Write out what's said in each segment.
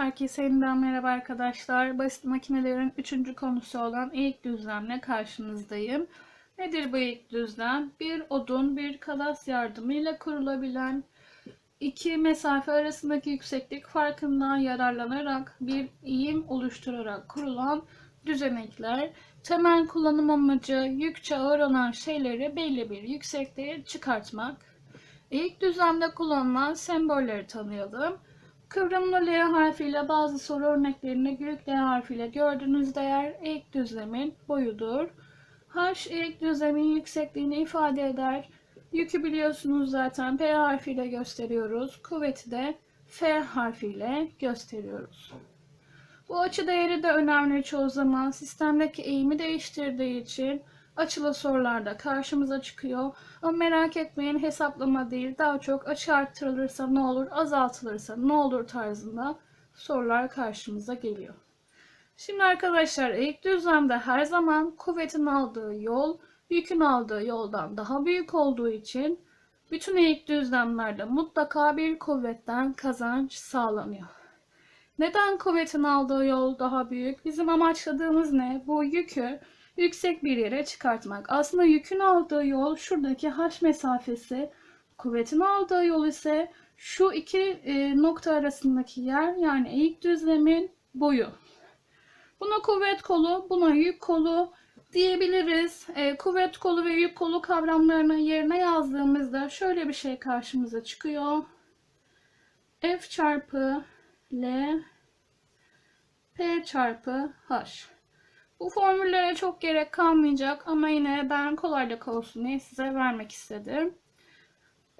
Herkese yeniden merhaba arkadaşlar. Basit makinelerin üçüncü konusu olan eğik düzlemle karşınızdayım. Nedir bu eğik düzlem? Bir odun, bir kalas yardımıyla kurulabilen, iki mesafe arasındaki yükseklik farkından yararlanarak bir eğim oluşturarak kurulan düzenekler. Temel kullanım amacı yükçe ağır olan şeyleri belli bir yüksekliğe çıkartmak. Eğik düzlemde kullanılan sembolleri tanıyalım. Kıvrımlı L harfiyle bazı soru örneklerini büyük L harfiyle gördüğünüz değer eğik düzlemin boyudur. H eğik düzlemin yüksekliğini ifade eder. Yükü biliyorsunuz zaten P harfiyle gösteriyoruz. Kuvveti de F harfiyle gösteriyoruz. Bu açı değeri de önemli çoğu zaman sistemdeki eğimi değiştirdiği için açılı sorularda karşımıza çıkıyor. Ama merak etmeyin hesaplama değil daha çok açı arttırılırsa ne olur azaltılırsa ne olur tarzında sorular karşımıza geliyor. Şimdi arkadaşlar eğik düzlemde her zaman kuvvetin aldığı yol yükün aldığı yoldan daha büyük olduğu için bütün eğik düzlemlerde mutlaka bir kuvvetten kazanç sağlanıyor. Neden kuvvetin aldığı yol daha büyük? Bizim amaçladığımız ne? Bu yükü yüksek bir yere çıkartmak. Aslında yükün aldığı yol şuradaki h mesafesi, kuvvetin aldığı yol ise şu iki e, nokta arasındaki yer yani eğik düzlemin boyu. Buna kuvvet kolu, buna yük kolu diyebiliriz. E, kuvvet kolu ve yük kolu kavramlarını yerine yazdığımızda şöyle bir şey karşımıza çıkıyor. F çarpı L P çarpı H. Bu formüllere çok gerek kalmayacak ama yine ben kolaylık olsun diye size vermek istedim.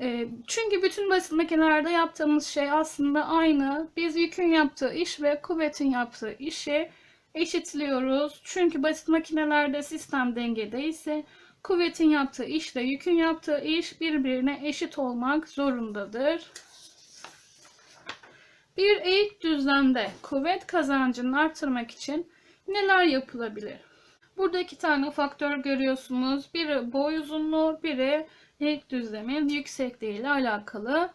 E, çünkü bütün basit makinelerde yaptığımız şey aslında aynı. Biz yükün yaptığı iş ve kuvvetin yaptığı işi eşitliyoruz. Çünkü basit makinelerde sistem dengedeyse kuvvetin yaptığı işle yükün yaptığı iş birbirine eşit olmak zorundadır. Bir eğik düzlemde kuvvet kazancını artırmak için neler yapılabilir? Burada iki tane faktör görüyorsunuz. Biri boy uzunluğu, biri eğik düzlemin yüksekliği ile alakalı.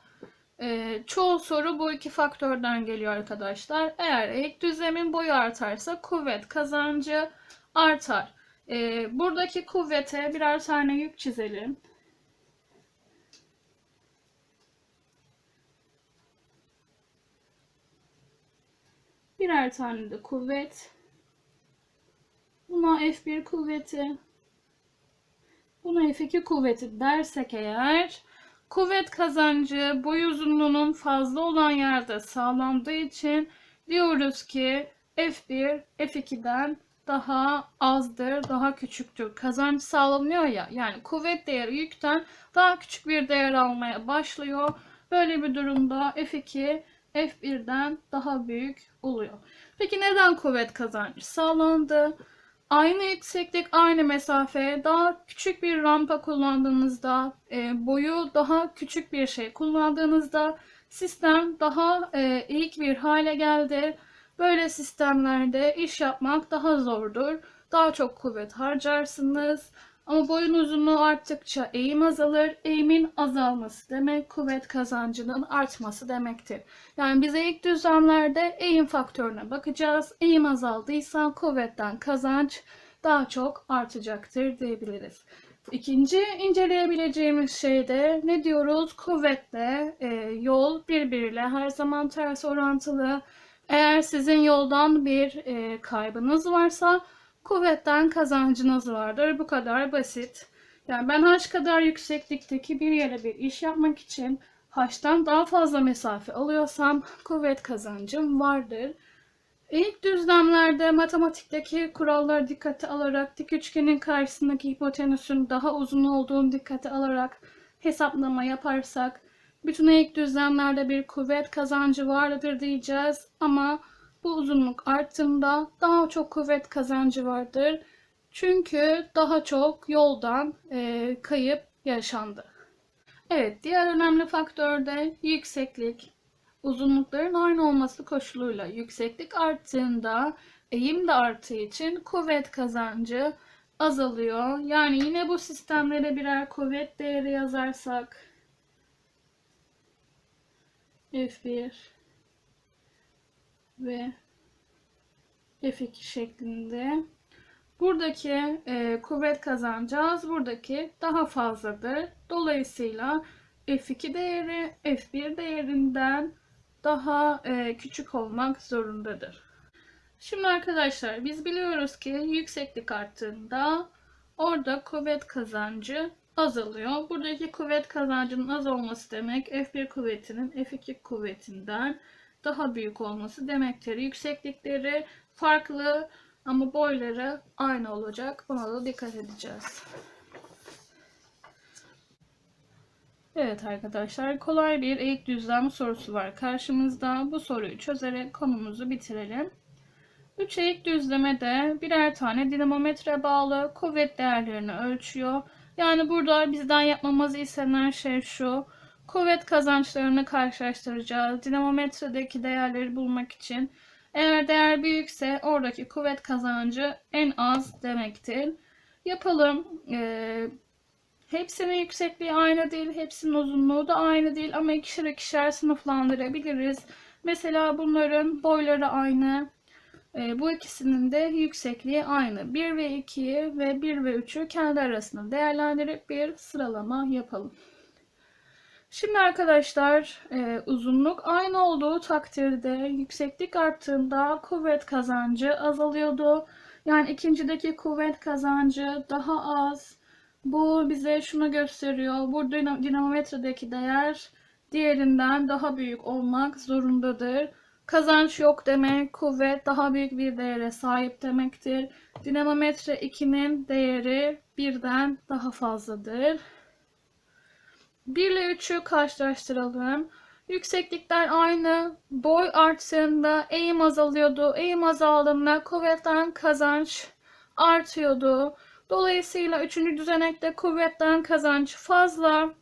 Ee, çoğu soru bu iki faktörden geliyor arkadaşlar. Eğer eğik düzlemin boyu artarsa kuvvet kazancı artar. Ee, buradaki kuvvete birer tane yük çizelim. Birer tane de kuvvet. Buna F1 kuvveti. Buna F2 kuvveti dersek eğer kuvvet kazancı boy uzunluğunun fazla olan yerde sağlandığı için diyoruz ki F1 F2'den daha azdır, daha küçüktür. Kazanç sağlanıyor ya. Yani kuvvet değeri yükten daha küçük bir değer almaya başlıyor. Böyle bir durumda F2 F1'den daha büyük oluyor. Peki neden kuvvet kazancı sağlandı? Aynı yükseklik, aynı mesafe, daha küçük bir rampa kullandığınızda, e, boyu daha küçük bir şey kullandığınızda sistem daha e, eğik bir hale geldi. Böyle sistemlerde iş yapmak daha zordur. Daha çok kuvvet harcarsınız. Ama boyun uzunluğu arttıkça eğim azalır. Eğimin azalması demek kuvvet kazancının artması demektir. Yani biz ilk düzlemlerde eğim faktörüne bakacağız. Eğim azaldıysa kuvvetten kazanç daha çok artacaktır diyebiliriz. İkinci inceleyebileceğimiz şey de ne diyoruz? Kuvvetle e, yol birbiriyle her zaman ters orantılı. Eğer sizin yoldan bir e, kaybınız varsa kuvvetten kazancınız vardır. Bu kadar basit. Yani ben haç kadar yükseklikteki bir yere bir iş yapmak için haçtan daha fazla mesafe alıyorsam kuvvet kazancım vardır. İlk düzlemlerde matematikteki kuralları dikkate alarak dik üçgenin karşısındaki hipotenüsün daha uzun olduğunu dikkate alarak hesaplama yaparsak bütün ilk düzlemlerde bir kuvvet kazancı vardır diyeceğiz ama bu uzunluk arttığında daha çok kuvvet kazancı vardır. Çünkü daha çok yoldan e, kayıp yaşandı. Evet, diğer önemli faktör de yükseklik. Uzunlukların aynı olması koşuluyla yükseklik arttığında eğim de arttığı için kuvvet kazancı azalıyor. Yani yine bu sistemlere birer kuvvet değeri yazarsak F1 ve F2 şeklinde. Buradaki e, kuvvet kazancı az, buradaki daha fazladır. Dolayısıyla F2 değeri F1 değerinden daha e, küçük olmak zorundadır. Şimdi arkadaşlar biz biliyoruz ki yükseklik arttığında orada kuvvet kazancı azalıyor. Buradaki kuvvet kazancının az olması demek F1 kuvvetinin F2 kuvvetinden daha büyük olması demektir. Yükseklikleri farklı ama boyları aynı olacak. Buna da dikkat edeceğiz. Evet arkadaşlar kolay bir eğik düzlem sorusu var karşımızda. Bu soruyu çözerek konumuzu bitirelim. 3 eğik düzlemede birer tane dinamometre bağlı kuvvet değerlerini ölçüyor. Yani burada bizden yapmamızı istenen şey şu. Kuvvet kazançlarını karşılaştıracağız. Dinamometredeki değerleri bulmak için. Eğer değer büyükse oradaki kuvvet kazancı en az demektir. Yapalım. Ee, hepsinin yüksekliği aynı değil. Hepsinin uzunluğu da aynı değil. Ama ikişer ikişer sınıflandırabiliriz. Mesela bunların boyları aynı. Ee, bu ikisinin de yüksekliği aynı. 1 ve 2'yi ve 1 ve 3'ü kendi arasında değerlendirip bir sıralama yapalım. Şimdi arkadaşlar e, uzunluk aynı olduğu takdirde yükseklik arttığında kuvvet kazancı azalıyordu. Yani ikincideki kuvvet kazancı daha az. Bu bize şunu gösteriyor. Burada dinamometredeki değer diğerinden daha büyük olmak zorundadır. Kazanç yok demek, kuvvet daha büyük bir değere sahip demektir. Dinamometre 2'nin değeri birden daha fazladır. 1 ile 3'ü karşılaştıralım. Yükseklikler aynı. Boy arttığında eğim azalıyordu. Eğim azaldığında kuvvetten kazanç artıyordu. Dolayısıyla 3. düzenekte kuvvetten kazanç fazla.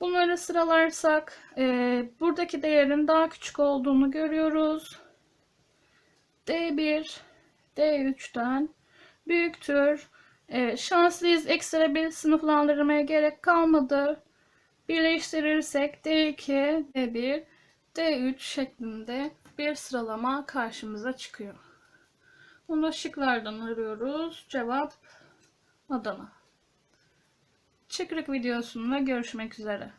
Bunları sıralarsak e, buradaki değerin daha küçük olduğunu görüyoruz. D1 D3'ten büyüktür. Evet, şanslıyız. Ekstra bir sınıflandırmaya gerek kalmadı. Birleştirirsek D2, D1, D3 şeklinde bir sıralama karşımıza çıkıyor. Bunu şıklardan arıyoruz. Cevap Adana. Çıkrık videosunda görüşmek üzere.